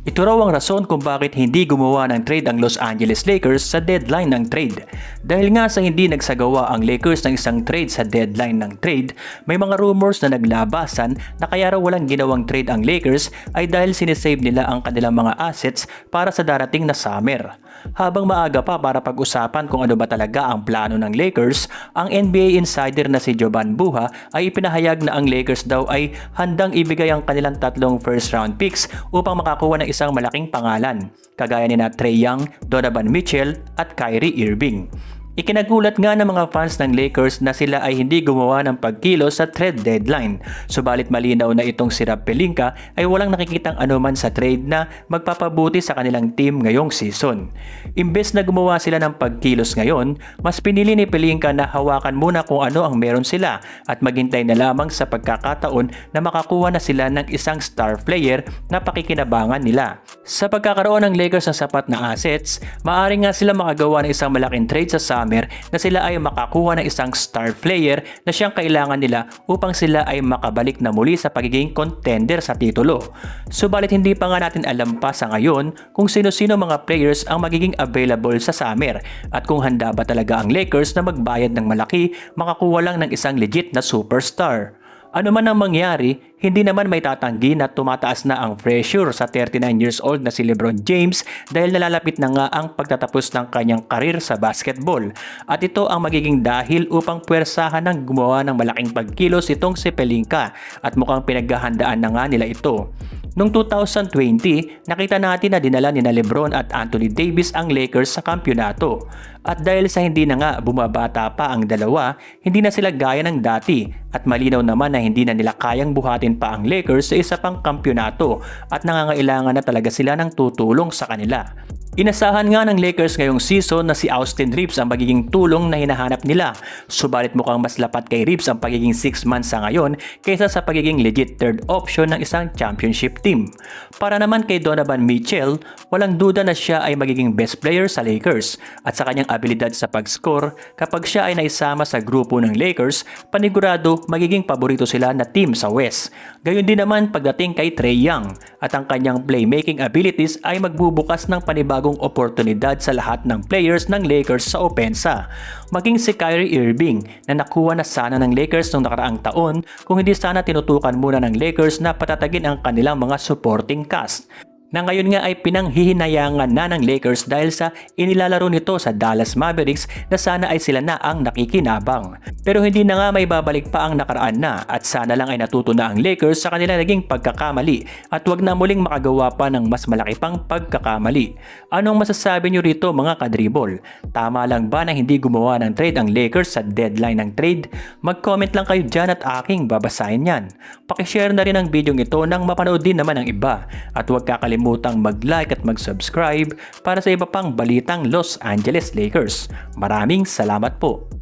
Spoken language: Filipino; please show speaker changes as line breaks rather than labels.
Ito raw ang rason kung bakit hindi gumawa ng trade ang Los Angeles Lakers sa deadline ng trade. Dahil nga sa hindi nagsagawa ang Lakers ng isang trade sa deadline ng trade, may mga rumors na naglabasan na kaya raw walang ginawang trade ang Lakers ay dahil sinesave nila ang kanilang mga assets para sa darating na summer. Habang maaga pa para pag-usapan kung ano ba talaga ang plano ng Lakers, ang NBA insider na si Jovan Buha ay ipinahayag na ang Lakers daw ay handang ibigay ang kanilang tatlong first round picks upang makakuha ng isang malaking pangalan, kagaya ni na Trey Young, Donovan Mitchell at Kyrie Irving. Ikinagulat nga ng mga fans ng Lakers na sila ay hindi gumawa ng pagkilos sa trade deadline. Subalit malinaw na itong si Rob Pelinka ay walang nakikitang anuman sa trade na magpapabuti sa kanilang team ngayong season. Imbes na gumawa sila ng pagkilos ngayon, mas pinili ni Pelinka na hawakan muna kung ano ang meron sila at maghintay na lamang sa pagkakataon na makakuha na sila ng isang star player na pakikinabangan nila. Sa pagkakaroon ng Lakers ng sapat na assets, maaari nga sila makagawa ng isang malaking trade sa summer na sila ay makakuha ng isang star player na siyang kailangan nila upang sila ay makabalik na muli sa pagiging contender sa titulo. Subalit hindi pa nga natin alam pa sa ngayon kung sino-sino mga players ang magiging available sa summer at kung handa ba talaga ang Lakers na magbayad ng malaki makakuha lang ng isang legit na superstar. Ano man ang mangyari, hindi naman may tatanggi na tumataas na ang pressure sa 39 years old na si Lebron James dahil nalalapit na nga ang pagtatapos ng kanyang karir sa basketball. At ito ang magiging dahil upang puwersahan ng gumawa ng malaking pagkilos itong si Pelinka at mukhang pinaghahandaan na nga nila ito. Noong 2020, nakita natin na dinala ni na Lebron at Anthony Davis ang Lakers sa kampyonato. At dahil sa hindi na nga bumabata pa ang dalawa, hindi na sila gaya ng dati at malinaw naman na hindi na nila kayang buhatin pa ang Lakers sa isa pang kampyonato at nangangailangan na talaga sila ng tutulong sa kanila. Inasahan nga ng Lakers ngayong season na si Austin Reeves ang magiging tulong na hinahanap nila. Subalit mukhang mas lapat kay Reeves ang pagiging 6 months sa ngayon kaysa sa pagiging legit third option ng isang championship team. Para naman kay Donovan Mitchell, walang duda na siya ay magiging best player sa Lakers at sa kanyang abilidad sa pag-score kapag siya ay naisama sa grupo ng Lakers, panigurado magiging paborito sila na team sa West. Gayon din naman pagdating kay Trey Young at ang kanyang playmaking abilities ay magbubukas ng panibagong oportunidad sa lahat ng players ng Lakers sa opensa. Maging si Kyrie Irving na nakuha na sana ng Lakers noong nakaraang taon kung hindi sana tinutukan muna ng Lakers na patatagin ang kanilang mga supporting cast na ngayon nga ay pinanghihinayangan na ng Lakers dahil sa inilalaro nito sa Dallas Mavericks na sana ay sila na ang nakikinabang. Pero hindi na nga may babalik pa ang nakaraan na at sana lang ay natuto na ang Lakers sa kanila naging pagkakamali at wag na muling makagawa pa ng mas malaki pang pagkakamali. Anong masasabi nyo rito mga kadribol? Tama lang ba na hindi gumawa ng trade ang Lakers sa deadline ng trade? Mag-comment lang kayo dyan at aking babasahin yan. Pakishare na rin ang video ito nang mapanood din naman ng iba at huwag kakalimutan kalimutang mag-like at mag-subscribe para sa iba pang balitang Los Angeles Lakers. Maraming salamat po!